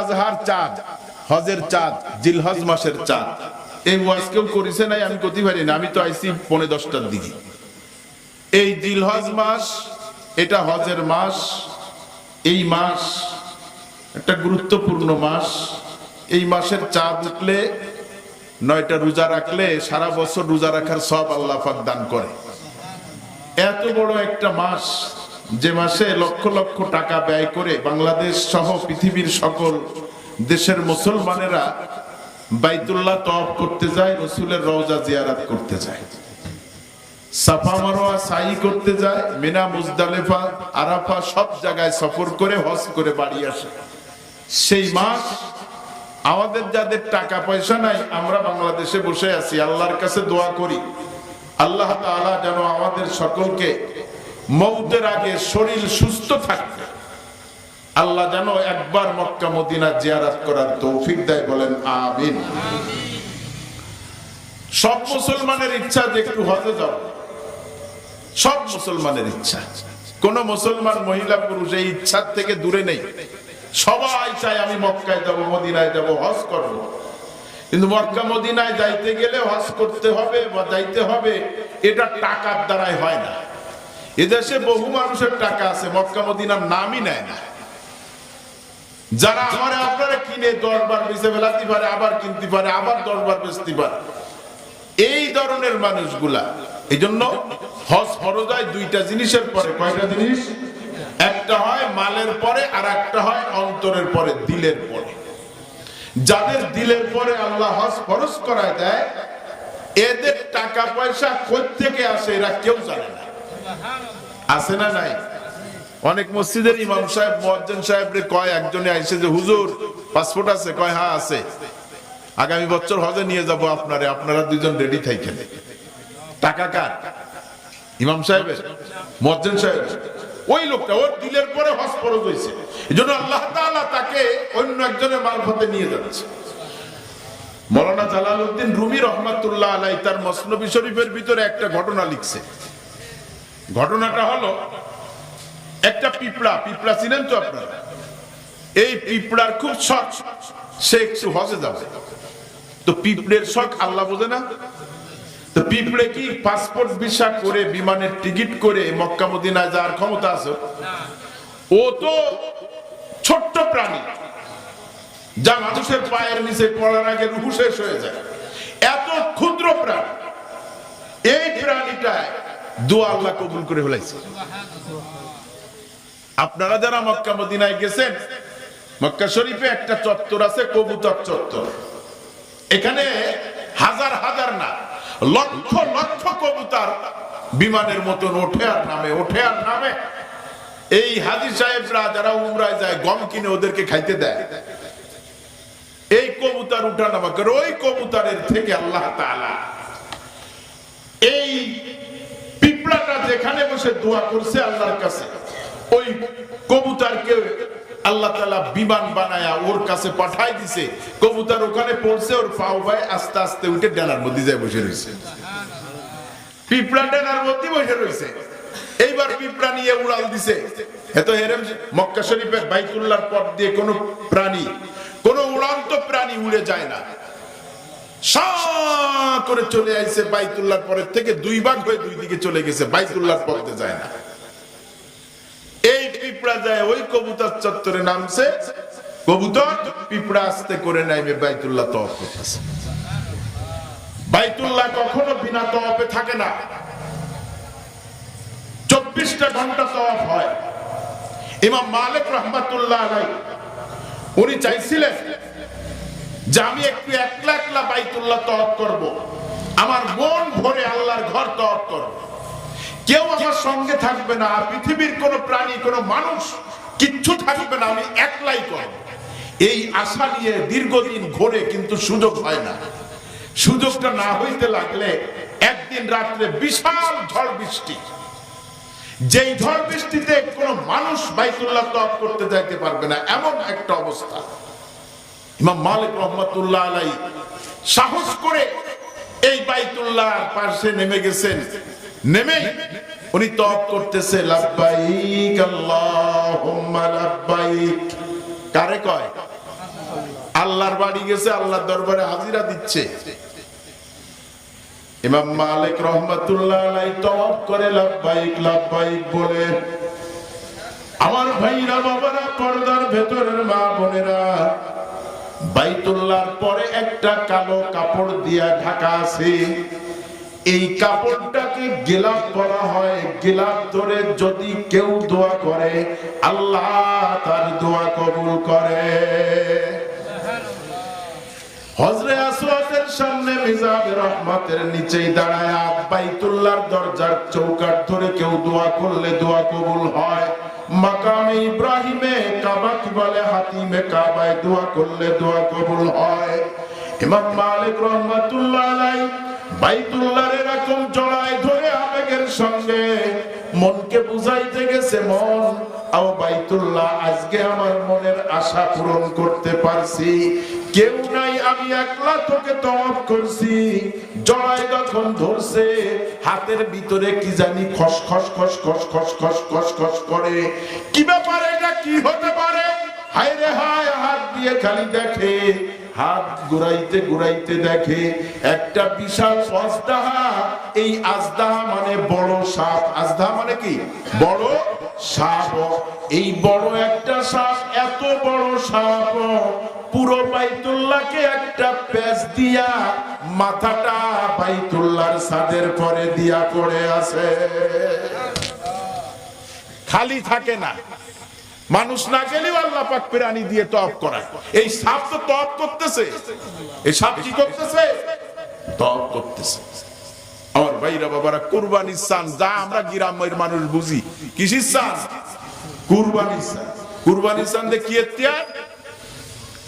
আজহার চাঁদ, হজের চাঁদ, জিলহজ মাসের চাঁদ। এই কেউ নাই, আমি আমি তো পৌনে দশটার দিকে। এই জিলহজ মাস, এটা হজের মাস, এই মাস একটা গুরুত্বপূর্ণ মাস। এই মাসের চাঁদ উঠলে, নয়টা রোজা রাখলে, সারা বছর রোজা রাখার সব আল্লাহ দান করে। এত বড় একটা মাস যে মাসে লক্ষ লক্ষ টাকা ব্যয় করে বাংলাদেশ সহ পৃথিবীর সকল দেশের মুসলমানেরা বাইতুল্লাহ তফ করতে যায়, রসুলের রওজা জিয়ারাত করতে যায়। সাফা মারোয়া সাই করতে মিনা, মুজদালেফা, আরাফা সব জায়গায় সফর করে, হজ করে বাড়ি আসে। সেই মাস আমাদের যাদের টাকা পয়সা নাই, আমরা বাংলাদেশে বসে আছি, আল্লাহর কাছে দোয়া করি। আল্লাহ যেন আমাদের সকলকে মৌতের আগে শরীর সুস্থ থাকবে। আল্লাহ যেন একবার মক্কা, মদিনা জিয়ারাত করার তৌফিক দেয়, বলেন আমিন। সব মুসলমানের ইচ্ছা যে একটু হজে যাব সব মুসলমানের ইচ্ছা। কোন মুসলমান, মহিলা, পুরুষ এই ইচ্ছার থেকে দূরে নেই। সবাই চায় আমি মক্কায় যাব, মদিনায় যাব, হজ করব। কিন্তু মক্কা, মদিনায় যাইতে গেলে হজ করতে হবে বা যাইতে হবে, এটা টাকার দ্বারাই হয় না। এদেশে বহু মানুষের টাকা আছে, মক্কা, মদিনার নামই নেয় না। যারা আমার আপনারা কিনে দরবার বেঁচে ফেলাতে পারে, আবার কিনতে পারে, আবার দরবার বেচতে পারে। এই ধরনের মানুষগুলা এই জন্য হজ ফরজ হয় দুইটা জিনিসের পরে, কয়টা জিনিস? একটা হয় মালের পরে, আর একটা হয় অন্তরের পরে, দিলের পরে। যাদের দিলের পরে আল্লাহ হজ ফরজ করায় দেয়, এদের টাকা পয়সা থেকে আসে, এরা কেউ জানে না। আছে না নাই? অনেক মসজিদের ইমাম সাহেব মজ্জেন সাহেব রে কয়, একজনে আইসে যে, হুজুর, পাসপোর্ট আছে? কয় হ্যাঁ আছে। আগামী বছর হজে নিয়ে যাব আপনারে, আপনারা দুইজন রেডি থাকেন টাকা কার? ইমাম সাহেবের মজ্জেন সাহেব ওই লোকটা, ওর দিলের পরে হজ ফরজ হয়েছে এই জন্য আল্লাহ তাআলা তাকে অন্য একজনের মারফতে নিয়ে যাচ্ছে। মৌলানা জালালউদ্দিন রুমি রহমাতুল্লাহ আলাই তার মসনবী শরীফের ভিতরে একটা ঘটনা লিখছে। ঘটনাটা হলো, একটা পিঁপড়া পিঁপড়া ছিলেন তো আপনারা? এই পিঁপড়ার খুব শখ, সে একটু হজে যাবে। তো পিঁপড়ের শখ আল্লাহ বোঝে না? তো পিঁপড়ে কি পাসপোর্ট ভিসা করে বিমানের টিকিট করে মক্কা মদিনায় যাওয়ার ক্ষমতা আছে? ও তো ছোট্ট প্রাণী। যা মানুষের পায়ের নিচে পড়ার আগে রুহু শেষ হয়ে যায়। এত ক্ষুদ্র প্রাণী। এই প্রাণীটায় দোয়া আল্লাহ কবুল করে আপনারা যারা মক্কা, মদিনায় গেছেন, মক্কা শরীফে একটা চত্বর আছে, কবুতর চত্বর। এখানে হাজার হাজার না, লক্ষ লক্ষ বিমানের মতন ওঠে আর নামে, ওঠে আর নামে। এই হাজি সাহেবরা যারা উমরায় যায়, গম কিনে ওদেরকে খাইতে দেয়। এই কবুতর উঠানামা করে, ওই কবুতরের থেকে আল্লাহ এই পিঁপড়াটা যেখানে বসে দোয়া করছে আল্লাহর কাছে, ওই কবুতরকে আল্লাহ তাআলা বিমান বানায়া ওর কাছে পাঠাই দিছে। কবুতর ওখানে পড়ছে, ওর পাও ভাই আস্তে আস্তে উঠে ডানার মধ্যে যায় বসে রয়েছে পিঁপড়া ডানার মধ্যে বসে রয়েছে এইবার পিঁপড়া নিয়ে উড়াল দিছে। এত হেরেম, মক্কা শরীফের বাইতুল্লাহর পথ দিয়ে কোন প্রাণী, কোন উড়ান্ত প্রাণী উড়ে যায় না। করে চলে আইছে বাইতুল্লাহর পরের থেকে দুই ভাগ হয়ে দুই দিকে চলে গেছে বাইতুল্লাহর পথে যায় না। এই পিঁপড়া যায় ওই কবুতর চত্বরে নামছে, কবুতর পিঁপড়া আস্তে করে নাইবে, বাইতুল্লাহ তওয়াফ করতেছে। বাইতুল্লাহ কখনো বিনা তওয়াফে থাকে না। চব্বিশটা ঘণ্টা তওয়াফ হয়। ইমাম মালিক রহমাতুল্লাহ উনি চাইছিলেন যে আমি একটু একলা একলা বাইতুল্লাহ তওয়াফ করব। আমার মন ভরে আল্লাহর ঘর তওয়াফ করব। কেউ আমার সঙ্গে থাকবে না, পৃথিবীর কোনো প্রাণী, কোনো মানুষ কিচ্ছু থাকবে না, আমি একলাই করব। এই আশা নিয়ে দীর্ঘদিন ঘোরে কিন্তু সুযোগ হয় না। সুযোগটা না হইতে লাগলে একদিন রাত্রে বিশাল ঝড় বৃষ্টি। যেই ঝড় বৃষ্টিতে কোনো মানুষ বাইতুল্লাহ তওয়াফ করতে যাইতে পারবে না, এমন একটা অবস্থা। ইমাম মালিক রহমতুল্লাহ আলাই সাহস করে এই বাইতুল্লাহ পাশে নেমে গেছেন। নেমে উনি তপ করতেছে, লাব্বাইক আল্লাহুম্মা লাব্বাইক। কারে কয়? আল্লাহর বাড়ি গেছে, আল্লাহর দরবারে হাজিরা দিচ্ছে। ইমাম মালিক রহমাতুল্লাহ আলাই তওয়াব করে, লাব্বাইক লাব্বাইক বলে, আমার ভাইরা, বাবারা, পর্দার ভেতরের মা বোনেরা বাইতুল্লাহর পরে একটা কালো কাপড় দিয়া ঢাকা আছে। এই কাপড়টাকে গিলাপ বলা হয়। গিলাপ ধরে যদি কেউ দোয়া করে, আল্লাহ তার দোয়া কবুল করে। হজরে আসওয়াদের সামনে মিজাবে রহমতের নিচেই দাঁড়ায়, বাইতুল্লাহর দরজার চৌকাট ধরে কেউ দোয়া করলে দোয়া কবুল হয়। মাকামে ইব্রাহিমে কাবা কি বলে হাতিমে কাবায় দোয়া করলে দোয়া কবুল হয়। ইমাম মালিক রহমাতুল্লাহ আলাই বাইতুল্লাহর এরকম জড়ায় ধরে আবেগের সঙ্গে। মনকে বুঝাইতে গেছে মন, আও বাইতুল্লাহ আজকে আমার মনের আশা পূরণ করতে পারছি। কেউ নাই, আমি একলা তোকে করছি। ধরছে, হাতের ভিতরে কি জানি খস খস খস খস খস খস খস খস করে। কি এটা? কি হতে পারে? হায় রে হায়, হাত দিয়ে খালি দেখে, হাত দেখে, একটা বিশাল অজদাহা এই আজদাহা মানে বড় সাপ। আজদাহা মানে কি? বড় সাপ। এই বড় একটা সাপ, এত বড় সাপ। পুরো বাইতুল্লাহকে একটা প্যাচ দিয়া মাথাটা বাইতুল্লাহর ছাদের পরে দিয়া পড়ে আছে। খালি থাকে না। মানুষ না গেলেও আল্লাহ পাক প্রাণী দিয়ে তপ করায়। এই সাপ তো তপ করতেছে। এই সাপ কি করতেছে? তপ করতেছে। আমার ভাইরা বাবারা, কুরবানির সান যা আমরা গ্রামের মানুষ বুঝি, কিসির সান কুরবানির সান কুরবানির সান দিয়ে কি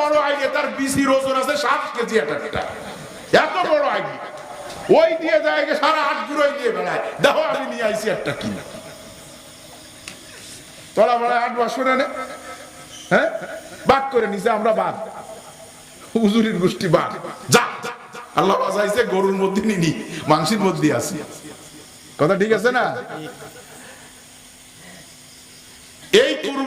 বড় আইডিয়া, তার বিসি ওজন আছে সাত কেজি এক একটা এত বড় আইডিয়া। ওই দিয়ে যায় সারা হাত ঘুরোই দিয়ে বেড়ায়। দেখো, আমি নিয়ে আইছি একটা কিনা। তোরা বেড়ায় আট বছর এনে হ্যাঁ? বাদ করে নিছে, আমরা বাদ। গোষ্ঠী বাদ। যা আল্লাহ বাজাইছে গরুর মধ্যে নিনি মাংসের মধ্যে আছি। কথা ঠিক আছে না? এই কুরবানি